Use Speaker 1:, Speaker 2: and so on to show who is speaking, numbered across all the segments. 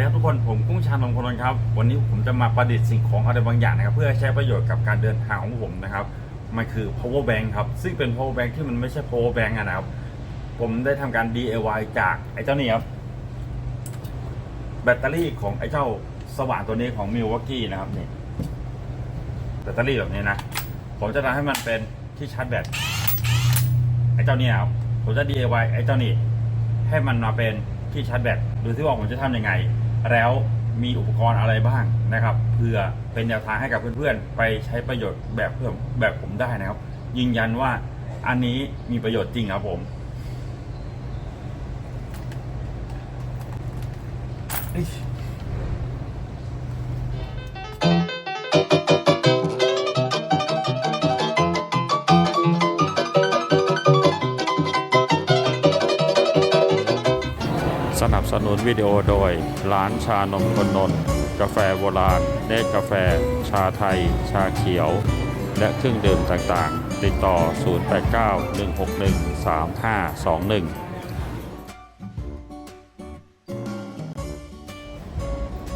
Speaker 1: ดีครับทุกคนผมกุ้งชานมคนนครับ วันนี้ผมจะมาประดิษฐ์สิ่งของอะไรบางอย่างนะครับ เพื่อใช้ประโยชน์กับการเดินทางของผมนะครับ มันคือ power bank ครับ ซึ่งเป็น power bank ที่มันไม่ใช่ power bank อะนะครับ ผมได้ทำการ DIY จากไอ้เจ้านี่ครับ แบตเตอรี่ของไอ้เจ้าสว่านตัวนี้ของ Milwaukee นะครับนี่แบตเตอรี่แบบนี้นะ ผมจะทำให้มันเป็นที่ชาร์จแบตไอ้เจ้าเนี่ยครับผมจะ DIY ไอ้เจ้านี่ให้มันมาเป็นที่ชาร์จแบตดูที่ว่าผมจะทำยังไง แล้วมีอุปกรณ์อะไรบ้างนะครับเพื่อเป็นแนวทางให้กับเพื่อนๆ ไปใช้ประโยชน์แบบเพื่อแบบผมได้นะครับ ยืนยันว่าอันนี้มีประโยชน์จริงครับผม
Speaker 2: นุนวิดีโอโดย ร้านชานมคนนนท์กาแฟโบราณเนตกาแฟ ชาไทย ชาเขียว และเครื่องดื่มต่างๆ ติดต่อ 089-161-3521
Speaker 1: ส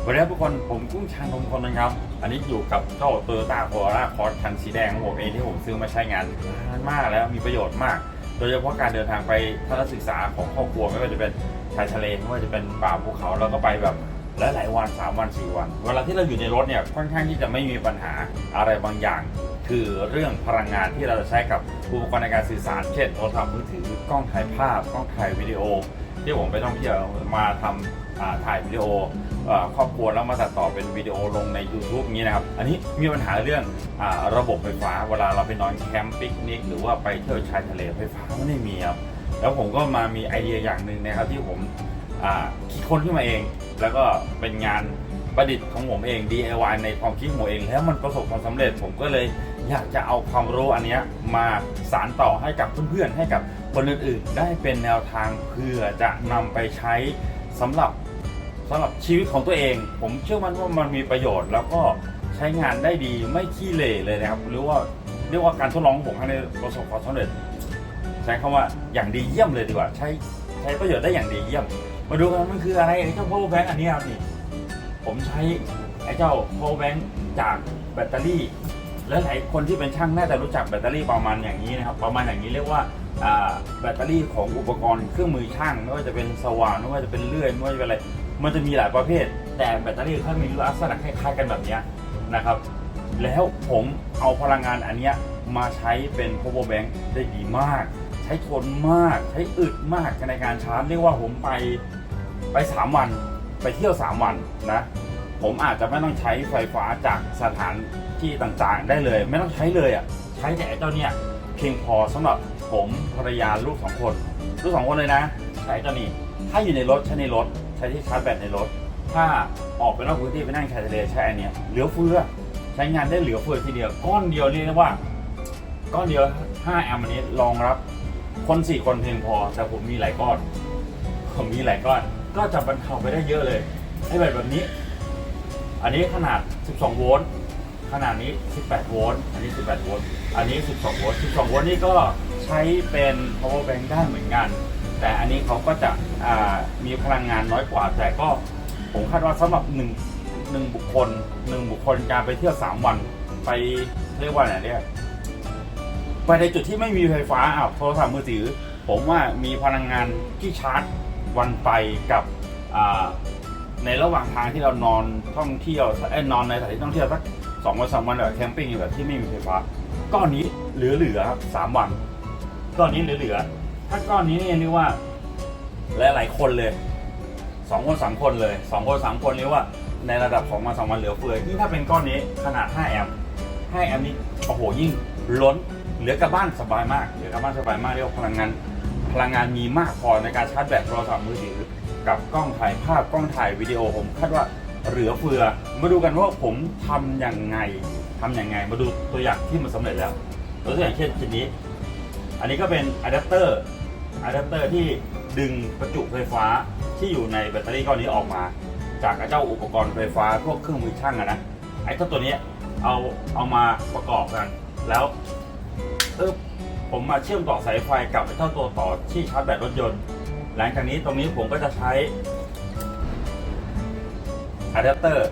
Speaker 1: วัสดีครับทุกคนผมกุ้งชานมคนนะครับ อันนี้อยู่กับเจ้าโตโยต้าโคราคอร์สคันสีแดงของผมเองที่ผมซื้อมาใช้งานนานมากแล้วมีประโยชน์มาก โดยเฉพาะการเดินทางไปทัศนศึกษาของครอบครัวไม่ว่าจะเป็นชายทะเลไม่ว่าจะเป็นป่าภูเขาเราก็ไปแบบหลายๆวันสามวันสี่วัน เวลาที่เราอยู่ในรถเนี่ยค่อนข้างที่จะไม่มีปัญหาอะไรบางอย่าง คือเรื่องพลังงานที่เราจะใช้กับอุปกรณ์ในการสื่อสาร เช่นโทรศัพท์มือถือกล้องถ่ายภาพกล้องถ่ายวิดีโอที่ผมไปท่องเที่ยวมาทำอ่า ถ่ายวิดีโอครอบครัวแล้วมาตัดต่อเป็นวิดีโอลงใน YouTube อย่างนี้นะครับ อันนี้มีปัญหาเรื่องอระบบไฟฟ้า เวลาเราไปนอนแคมป์ปิกนิก หรือว่าไปเที่ยวชายทะเลไฟฟ้าไม่ได้มีครับ แล้วผมก็มามีไอเดียอย่างหนึ่งนะครับที่ผมคิดค้นขึ้นมาเอง แล้วก็เป็นงานประดิษฐ์ของผมเอง DIY ในความคิดของผมเอง แล้วมันประสบความสำเร็จผมก็เลยอยากจะเอาความรู้อันนี้มาสานต่อให้กับเพื่อนๆให้กับคนอื่นๆ ได้เป็นแนวทางเพื่อจะนำไปใช้สำหรับ สำหรับชีวิตของตัวเอง ผมเชื่อมั่นว่ามันมีประโยชน์ แล้วก็ใช้งานได้ดีไม่ขี้เหร่เลยนะครับ หรือว่าเรียกว่าการทดลองของผมให้ประสบความสำเร็จใช้คำว่าอย่างดีเยี่ยมเลยดีกว่า ใช้ใช้ประโยชน์ได้อย่างดีเยี่ยม มาดูกันมันคืออะไรไอ้เจ้า power bank อันนี้ครับนี่ผมใช้ไอ้เจ้า power bank จากแบตเตอรี่และหลายคนที่เป็นช่างน่าจะรู้จักแบตเตอรี่ประมาณอย่างนี้นะครับ ประมาณอย่างนี้เรียกว่าแบตเตอรี่ของอุปกรณ์เครื่องมือช่างไม่ว่าจะเป็นสว่านไม่ว่าจะเป็นเลื่อยไม่ว่าจะเป็นอะไร มันจะมีหลายประเภท แต่แบตเตอรี่เขามีลักษณะคล้ายๆกันแบบนี้นะครับ แล้วผมเอาพลังงานอันนี้มาใช้เป็น power bank ได้ดีมาก ใช้ทนมาก ใช้อึดมากในการชาร์จเรียกว่าผมไปไป 3 วัน ไปเที่ยว 3 วันนะ ผมอาจจะไม่ต้องใช้ไฟฟ้าจากสถานที่ต่างๆ ได้เลย ไม่ต้องใช้เลยอะใช้แต่ไอ้เจ้าเนี่ยเพียงพอสำหรับผมภรรยาลูกสองคน ลูกสองคนเลยนะ ใช้เจ้านี้ถ้าอยู่ในรถใช้ในรถ ช้ที่ชาร์จแบตในรถ ถ้าออกไปนอกพื้นที่ไปนั่งชายทะเลใช้อันเนี้ยเหลือเฟือใช้งานได้เหลือเฟือทีเดียวก้อนเดียวนี่นะว่า ก้อนเดียว 5 แอมป์อันนี้รองรับ คน4คนเพียงพอ แต่ผมมีหลายก้อน ผมมีหลายก้อน ก็จะบรรเทาไปได้เยอะเลยไอ้แบบแบบนี้ อันนี้ขนาด 12 โวลต์ขนาดนี้ 18 โวลต์อันนี้ 18 โวลต์อันนี้ 12 โวลต์12 โวลต์นี่ก็ใช้เป็น power bank ได้เหมือนกัน แต่อันนี้เขาก็จะมีพลังงานน้อยกว่า แต่ก็ผมคาดว่าสำหรับหนึ่งหนึ่งบุคคลหนึ่งบุคคลการไปเที่ยว3วันไปเรียกว่าอะไรเรียกไปในจุดที่ไม่มีไฟฟ้าอ้าวโทรศัพท์มือถือ ผมว่ามีพลังงานที่ชาร์จวันไปกับในระหว่างทางที่เรานอนท่องเที่ยวอ้นอนในสถานที่ท่องเที่ยวสักสองวันสามวันแบบแคมปิ้งแบบที่ไม่มีไฟฟ้าก้อนนี้เหลือๆครับสามวันก้อนนี้เหลือๆ ถ้าก้อนนี้เนี่ยเรียกว่าหลายๆคนเลยสองคนสามคนเลยสองคนสามคนเรียกว่าในระดับของมาสองวันเหลือเฟือยิ่งถ้าเป็นก้อนนี้ขนาด 5 แอมป์ให้อันนี้โอ้โหยิ่งล้นเหลือกลับบ้านสบายมากเหลือกลับบ้านสบายมากเรียกว่าพลังงานพลังงานมีมากพอในการชาร์จแบตโทรศัพท์มือถือกับกล้องถ่ายภาพกล้องถ่ายวิดีโอผมคาดว่าเหลือเฟือ มาดูกันว่าผมทำยังไงทำยังไง มาดูตัวอย่างที่มันสำเร็จแล้วตัวอย่างเช่นชิ้นนี้ อันนี้ก็เป็นอะแดปเตอร์ อะแดปเตอร์ที่ดึงประจุไฟฟ้าที่อยู่ในแบตเตอรี่ก้อนนี้ออกมา จากเจ้าอุปกรณ์ไฟฟ้าพวกเครื่องมือช่างอะนะไอ้เจ้าตัวนี้เอาเอามาประกอบกัน แล้วเออผมมาเชื่อมต่อสายไฟกับไอ้เจ้าตัวต่อที่ชาร์จแบตรถยนต์ หลังจากนี้ตรงนี้ผมก็จะใช้อะแดปเตอร์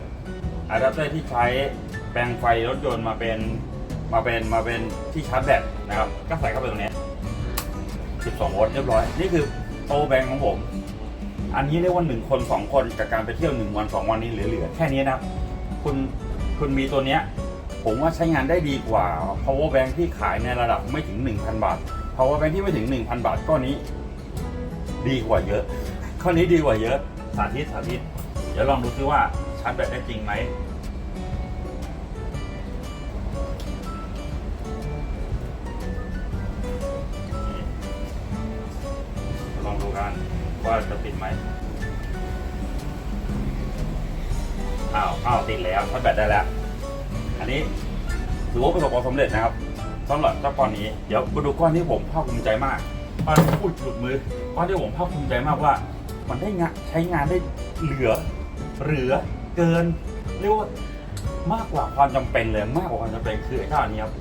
Speaker 1: อะแดปเตอร์ที่ใช้แปลงไฟรถยนต์มาเป็นมาเป็นมาเป็นที่ชาร์จแบตนะครับ ก็ใส่เข้าไปตรงนี้ 12โวลต์เรียบร้อย นี่คือโตแบงของผม อันนี้เรียกว่าหนึ่งคนสองคนกับการไปเที่ยวหนึ่งวันสองวันนี้เหลือๆแค่นี้นะคุณคุณมีตัวเนี้ยผมว่าใช้งานได้ดีกว่า power bank ที่ขายในระดับไม่ถึง 1,000 บาท power bank ที่ไม่ถึง 1,000 บาทก้อนนี้ ดีกว่าเยอะ ข้อนี้ดีกว่าเยอะ สาธิตสาธิต เดี๋ยวลองดูซิว่าชาร์จแบตได้จริงไหม ว่าจะติดไหมอ้าวอ้าวติดแล้วชาร์จแบตได้แล้ว อันนี้ถือว่าประสบความสำเร็จนะครับสำหรับเจ้าก้อนนี้ เดี๋ยวมาดูก้อนที่ผมภาคภูมิใจมากก้อนพูดหลุดมือ ก้อนที่ผมภาคภูมิใจมากว่า มันได้งานใช้งานได้เหลือ เหลือเกิน เรียกว่ามากกว่าความจำเป็นเลยมากกว่าความจำเป็นคือไอ้เจ้าอันนี้ครับ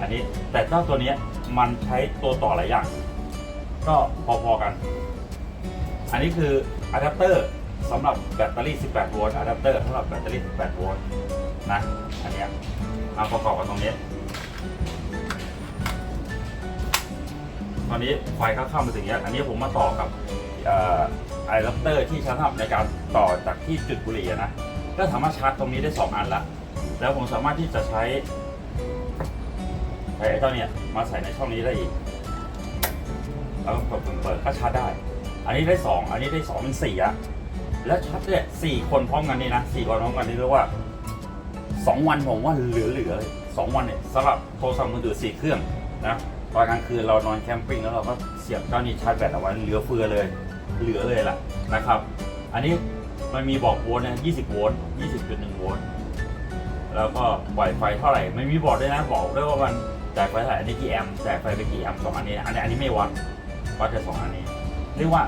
Speaker 1: อันนี้แต่เจ้าตัวนี้มันใช้ตัวต่อหลายอย่าง ก็พอๆกัน อันนี้คืออะแดปเตอร์สำหรับแบตเตอรี่ 18 โวลต์อะแดปเตอร์สำหรับแบตเตอรี่ 18 โวลต์นะ อันนี้มาประกอบกับตรงนี้ ตอนนี้ไฟก็เข้ามาถึงเนี้ยอันนี้ผมมาต่อกับอ่อไอแดปเตอร์ที่ใช้สำหรับในการต่อจากที่จุดบุหรี่นะ ก็สามารถชาร์จตรงนี้ได้ 2 อันละ แล้วผมสามารถที่จะใช้ใช้ไอ้เจ้าเนี่ยมาใส่ในช่องนี้ได้อีก แล้วกดปุ่มเปิดก็ชาร์จได้ อันนี้ได้2อันนี้ได้2เป็น4อะแล้วชาร์จเนี่ยสี่คนพร้อมกันนี่นะสี่คนพร้อมกันนี่เรียกว่า2วันผมว่าเหลือๆสองวันเนี่ยสำหรับโทรศัพท์มือถือสี่เครื่องนะตอนกลางคืนเรานอนแคมปิ้งแล้วเราก็เสียบเจ้านี้ชาร์จแบตเอาไว้เหลือเฟือเลย เหลือเลยล่ะนะครับ อันนี้มันมีบอกโวลต์นะ20 โวลต์ 20.1 โวลต์ แล้วก็ปล่อยไฟเท่าไหร่ ไม่มีบอกด้วยนะ บอกด้วยว่ามันแจ่ไฟเท่าไหร่ อันนี้กี่แอมป์แจ่ไฟไปกี่แอมป์สองอันนี้ อันนี้อันนี้ไม่วัด วัดแต่สองอันนี้ เรียกว่า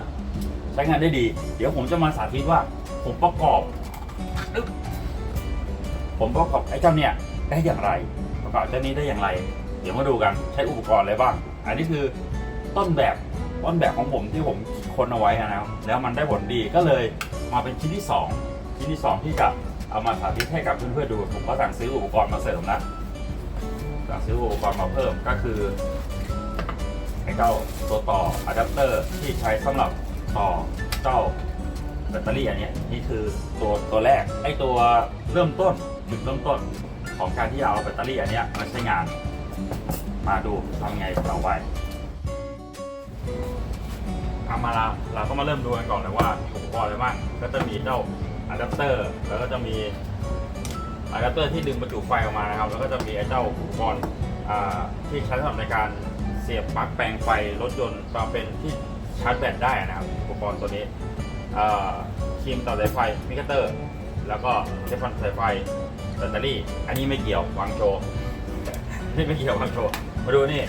Speaker 1: ใช้งานได้ดี เดี๋ยวผมจะมาสาธิตว่า ผมประกอบ ผมประกอบไอ้เจ้าเนี่ยได้อย่างไร ประกอบเจ้านี้ได้อย่างไร เดี๋ยวมาดูกันใช้อุปกรณ์อะไรบ้าง อันนี้คือต้นแบบต้นแบบของผมที่ผมคนเอาไว้นะครับแล้วมันได้ผลดีก็เลยมาเป็นชิ้นที่สองชิ้นที่สองที่จะเอามาสาธิตให้กับเพื่อนๆดู ผมก็สั่งซื้ออุปกรณ์มาเสริมนะสั่งซื้ออุปกรณ์มาเพิ่มก็คือ ไอ้เจ้าตัวต่ออะแดปเตอร์ที่ใช้สำหรับต่อเจ้าแบตเตอรี่อันนี้นี่คือตัวตัวแรกไอ้ตัวเริ่มต้นจุดเริ่มต้นของการที่เอาแบตเตอรี่อันนี้มาใช้งาน มาดูทำไงต่อไปเอามาละเราก็มาเริ่มดูกันก่อนเลยว่ามีอุปกรณ์อะไรบ้างก็จะมีเจ้าอะแดปเตอร์แล้วก็จะมีอะแดปเตอร์ที่ดึงประจุไฟออกมานะครับ แล้วก็จะมีไอ้เจ้าอุปกรณ์ที่ใช้สำหรับในการ เสียบปลั๊กแปลงไฟรถยนต์มาเป็นที่ชาร์จแบตได้นะครับอุปกรณ์ตัวนี้ครีมต่อสายไฟมิกเตอร์ แล้วก็เทปฟันสายไฟแบตเตอรี่ อันนี้ไม่เกี่ยววางโชว์นี่ไม่เกี่ยวกับโชว์มาดูนี่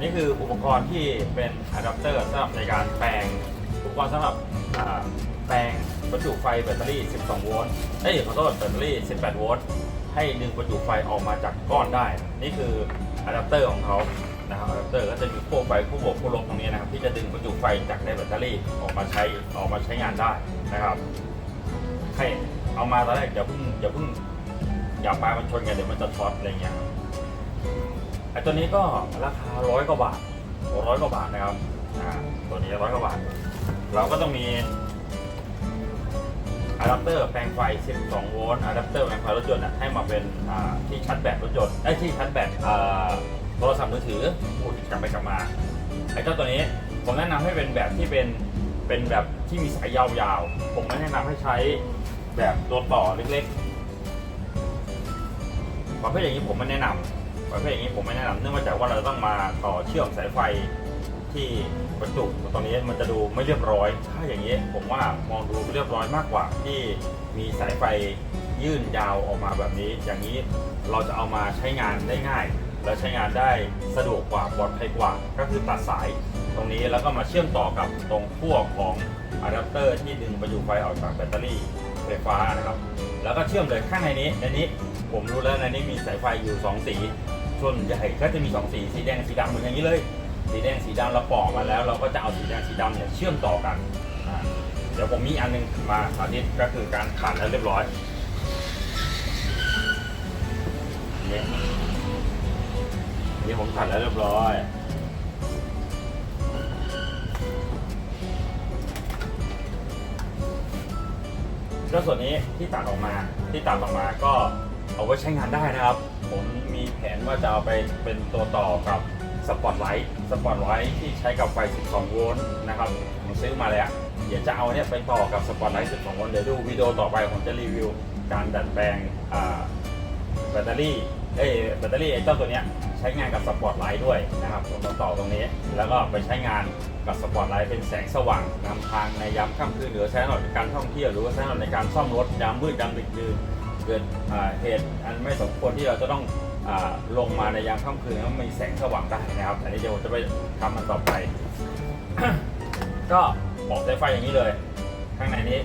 Speaker 1: นี่คืออุปกรณ์ที่เป็นอะแดปเตอร์สำหรับในการแปลงอุปกรณ์สำหรับแปลงประจุไฟแบตเตอรี่ 12 โวลต์เอ้ยขอโทษแบตเตอรี่ 18 โวลต์ให้ดึงประจุไฟออกมาจากก้อนได้ นี่คืออะแดปเตอร์ของเขา นะครับอะแดปเตอร์ก็จะมีขั้วไฟขั้วบวกขั้วลบตรงนี้นะครับที่จะดึงประจุไฟจากในแบตเตอรี่ออกมาใช้ออกมาใช้งานได้นะครับให้เอามาตอนแรกอย่าเพิ่งอย่าเพิ่งอย่าปามันชนกันเดี๋ยวมันจะช็อตอะไรเงี้ยครับไอตัวนี้ก็ราคาร้อยกว่าบาทร้อยกว่าบาทนะครับตัวนี้ร้อยกว่าบาท เราก็ต้องมีอะแดปเตอร์แปลงไฟ 12 โวลต์อะแดปเตอร์แปลงไฟรถยนต์น่ะให้มาเป็นที่ชาร์จแบตรถยนต์ไอ้ที่ชาร์จแบต โทรศัพท์มือถือพูดกลับไปกลับมาไอ้เจ้าตัวนี้ผมแนะนำให้เป็นแบบที่เป็นเป็นแบบที่มีสายยาวๆ ผมไม่แนะนำให้ใช้แบบตัวต่อเล็กๆประเภทอย่างนี้ผมไม่แนะนำประเภทอย่างนี้ผมไม่แนะนำเนื่องมาจากว่าเราต้องมาต่อเชื่อมสายไฟที่ประจุตรงนี้มันจะดูไม่เรียบร้อย ถ้าอย่างนี้ผมว่ามองดูเรียบร้อยมากกว่า ที่มีสายไฟยื่นยาวออกมาแบบนี้ อย่างนี้เราจะเอามาใช้งานได้ง่าย และใช้งานได้สะดวกกว่าปลอดภัยกว่า ก็คือตัดสายตรงนี้แล้วก็มาเชื่อมต่อกับตรงขั้วของอะแดปเตอร์ที่ดึงประจุไฟออกจากแบตเตอรี่ไฟฟ้านะครับ แล้วก็เชื่อมเลยข้างในนี้ในนี้ผมรู้แล้วในนี้มีสายไฟอยู่ 2 สีส่วนใหญ่ก็จะมี 2 สีสีแดงสีดำเหมือนอย่างนี้เลย สีแดงสีดำเราปอกมาแล้ว เราก็จะเอาสีแดงสีดำเนี่ยเชื่อมต่อกันเดี๋ยวผมมีอันหนึงมาสาธิตก็คือการขันแล้วเรียบร้อย นี่ผมขันแล้วเรียบร้อย ก็ส่วนนี้ที่ตัดออกมาที่ตัดออกมาก็เอาไว้ใช้งานได้นะครับ ผมมีแผนว่าจะเอาไปเป็นตัวต่อกับสปอตไลท์สปอตไลท์ที่ใช้กับไฟ 12 โวลต์นะครับผมซื้อมาแล้วเดี๋ยวจะเอาเนี่ยไปต่อกับสปอตไลท์12 โวลต์เดี๋ยวดูวิดีโอต่อไปผมจะรีวิวการดัดแปลงแบตเตอรี่เอ้แบตเตอรี่ไอ้เจ้าตัวเนี้ย ใช้งานกับสปอตไลท์ด้วยนะครับผมต่อตรงนี้ แล้วก็ไปใช้งานกับสปอตไลท์เป็นแสงสว่างนำทางในยามค่ำคืนหรือใช้สำหรับการท่องเที่ยวหรือว่าใช้สำหรับในการซ่อมรถยามมืดยามดึกดื่นเกิดเหตุอันไม่สมควรที่เราจะต้องอลงมาในยามค่ำคืนแล้วมีแสงสว่างได้นะครับอันนี้เดี๋ยวจะไปทำมันต่อไป ก็บอกสายไฟอย่างนี้เลย ข้างในนี้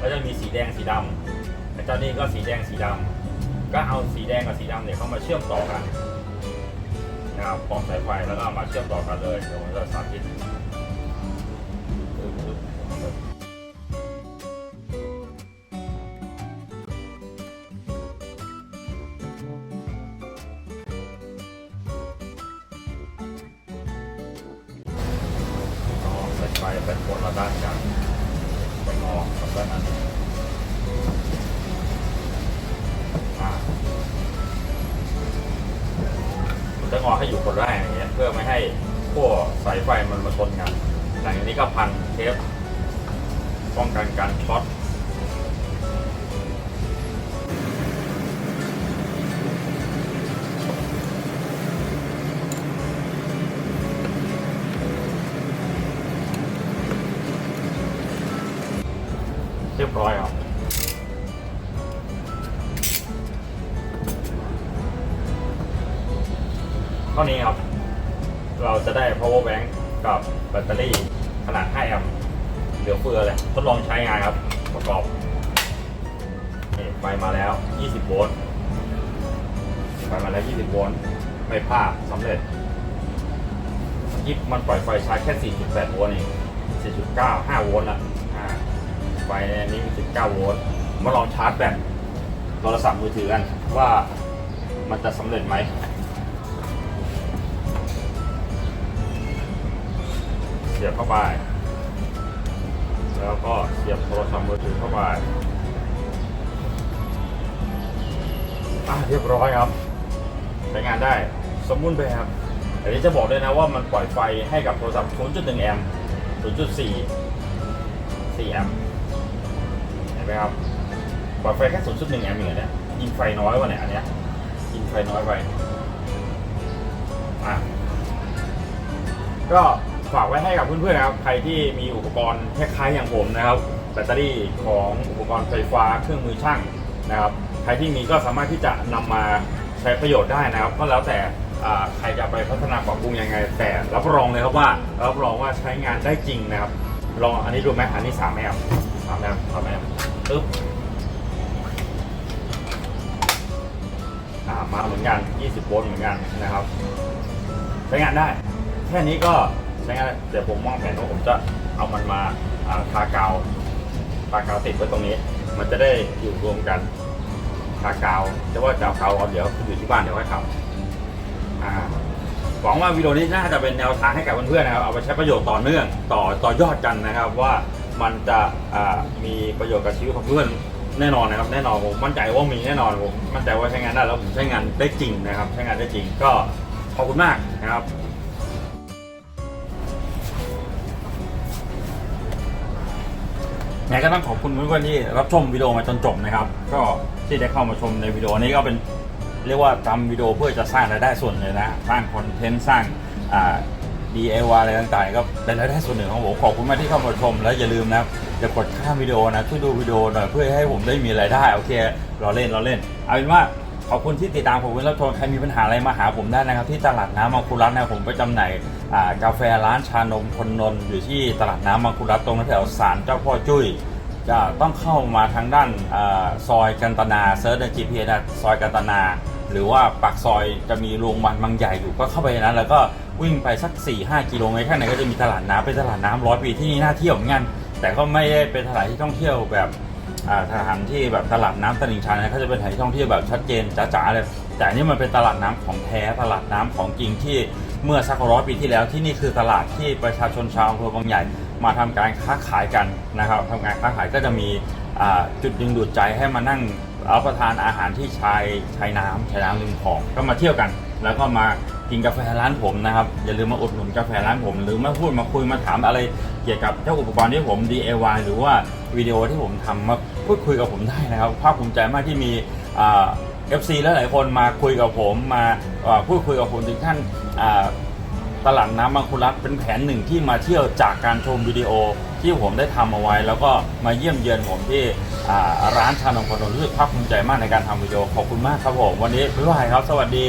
Speaker 1: ก็จะมีสีแดงสีดำแต่เจ้านี้ก็สีแดงสีดำก็เอาสีแดงกับสีดำเนี่ยเข้ามาเชื่อมต่อกัน นะครับปอกสายไฟแล้วก็เอามาเชื่อมต่อกันเลยเดี๋ยวผมจะสาธิตอ๋อสายไฟเป็นคนละด้านกัน พื่อไม่ให้ขั้วสายไฟมันมาชนกันหลังจากนี้ก็พันเทปป้องกันการช็อต ลือเฟือเลยทดลองใช้งานครับ ประกอบนี่ไฟมาแล้ว 20 โวลต์ไฟมาแล้ว 20 โวลต์ไม่พลาดสำเร็จยิบมันปล่อยไฟชาร์จแค่ 4.8 โวลต์เอง4.9 5 โวลต์ละไฟนี้มี 19 โวลต์ มาลองชาร์จแบตโทรศัพท์มือถือกันว่ามันจะสำเร็จไหมเสียบเข้าไป แล้วก็เสียบโทรศัพท์มือถือเข้าไปอะเรียบร้อยครับใช้งานได้สมบูรณ์แบบแต่นี้จะบอกด้วยนะว่ามันปล่อยไฟให้กับโทรศัพท์ 0.1 แอมป์ 0.4 4 แอมป์ เห็นไหมครับ ปล่อยไฟแค่ 0.1 แอมป์อย่างเนี้ยยิงไฟน้อยวะเนี่ยอันเนี้ยยิงไฟน้อยไป อะ ก็ ฝากไว้ให้กับเพื่อนๆนะครับ ใครที่มีอุปกรณ์คล้ายๆอย่างผมนะครับ แบตเตอรี่ของอุปกรณ์ไฟฟ้าเครื่องมือช่างนะครับ ใครที่มีก็สามารถที่จะนำมาใช้ประโยชน์ได้นะครับ ก็แล้วแต่ใครจะไปพัฒนาปรับปรุงยังไง แต่รับรองเลยครับว่ารับรองว่าใช้งานได้จริงนะครับ ลองอันนี้ดูไหมอันนี้3แอมป์3แอมป์3แอมป์ปึ๊บมาเหมือนกัน 20 โวลต์เหมือนกันนะครับ ใช้งานได้ แค่นี้ก็ ใช้งานได้เดี๋ยวผมวางแผนว่าผมจะเอามันมาทากาวทากาวติดไว้ตรงนี้ มันจะได้อยู่รวมกันทากาวแต่ว่าจะเอากาวเอาเดี๋ยวอยู่ที่บ้านเดี๋ยวค่อยทำหวังว่าวิดีโอนี้น่าจะเป็นแนวทางให้กับเพื่อนๆนะครับเอาไปใช้ประโยชน์ต่อเนื่องต่อต่อยอดกันนะครับว่ามันจะมีประโยชน์กับชีวิตของเพื่อนแน่นอนนะครับแน่นอนผมมั่นใจว่ามีแน่นอนผมมั่นใจว่าใช้งานได้แล้วผมใช้งานได้จริงนะครับ ใช้งานได้จริงก็ขอบคุณมากนะครับ ไงก็ต้องขอบคุณทุกคนที่รับชมวิดีโอมาจนจบนะครับ ก็ที่ได้เข้ามาชมในวิดีโอนี้ก็เป็นเรียกว่าทำวิดีโอเพื่อจะสร้างรายได้ส่วนเลยนะ สร้างคอนเทนต์สร้างอ่า DIY อะไรต่างๆ ก็เป็นรายได้ส่วนหนึ่งของผมขอบคุณมากที่เข้ามาชม แล้วอย่าลืมนะอย่ากดข้ามวิดีโอนะช่วยดูวิดีโอหน่อยเพื่อให้ผมได้มีรายได้โอเคเราเล่นเราเล่นเอาเป็นว่า ขอบคุณที่ติดตามผมแล้วชมใครมีปัญหาอะไรมาหาผมได้นะครับ ที่ตลาดน้ำมังคุรัตนะผมไปจำหน่ายกาแฟร้านชานมคนนนอยู่ที่ตลาดน้ำมังคุรัตตรงแถวศาลเจ้าพ่อจุ้ยจะต้องเข้ามาทางด้านอซอยกันตนาเซิร์ชใน GPS นะซอยกันตนา หรือว่าปากซอยจะมีโรงพยาบาลบางใหญ่อยู่ก็เข้าไปนั้น แล้วก็วิ่งไปสัก 4-5 กิโลเมตรข้างในก็จะมีตลาดน้ำเป็นตลาดน้ำร้อยปีที่นี่น่าเที่ยวเหมือนกันแต่ก็ไม่ได้เป็นสถานที่ท่องเที่ยวแบบ สถานที่แบบตลาดน้ำตลิ่งชันนะเขาจะเป็นสถานที่ท่องเที่ยวแบบชัดเจนจ๋าๆเลย แต่อันนี่มันเป็นตลาดน้ำของแท้ตลาดน้ำของจริงที่เมื่อสักร้อยปีที่แล้วที่นี่คือตลาดที่ประชาชนชาวอำเภอบางใหญ่มาทำการค้าขายกันนะครับทำการค้าขายก็จะมีอ่าจุดดึงดูดใจให้มานั่งรับประทานอาหารที่ชายชายน้ำชายน้ำริมคลองก็มาเที่ยวกัน แล้วก็มากินกาแฟร้านผมนะครับ อย่าลืมมาอุดหนุนกาแฟร้านผม หรือมาพูดมาคุยมาถามอะไรเกี่ยวกับเจ้าอุปกรณ์ที่ผม DIY หรือว่าวิดีโอที่ผมทำมา พูดคุยกับผมได้นะครับภาคภูมิใจมากที่มีเอ่า FC และหลายคนมาคุยกับผมมาพูดคุยกับผมถึงขั้นตลาดน้ำบางคุรักเป็นแผนหนึ่งที่มาเที่ยวจากการชมวิดีโอที่ผมได้ทำเอาไว้ แล้วก็มาเยี่ยมเยือนผมที่ร้านชานมพนรู้สึกภาคภูมิใจมากในการทำวิดีโอขอบคุณมากครับผมวันนี้บ๊ายบายครับ สวัสดี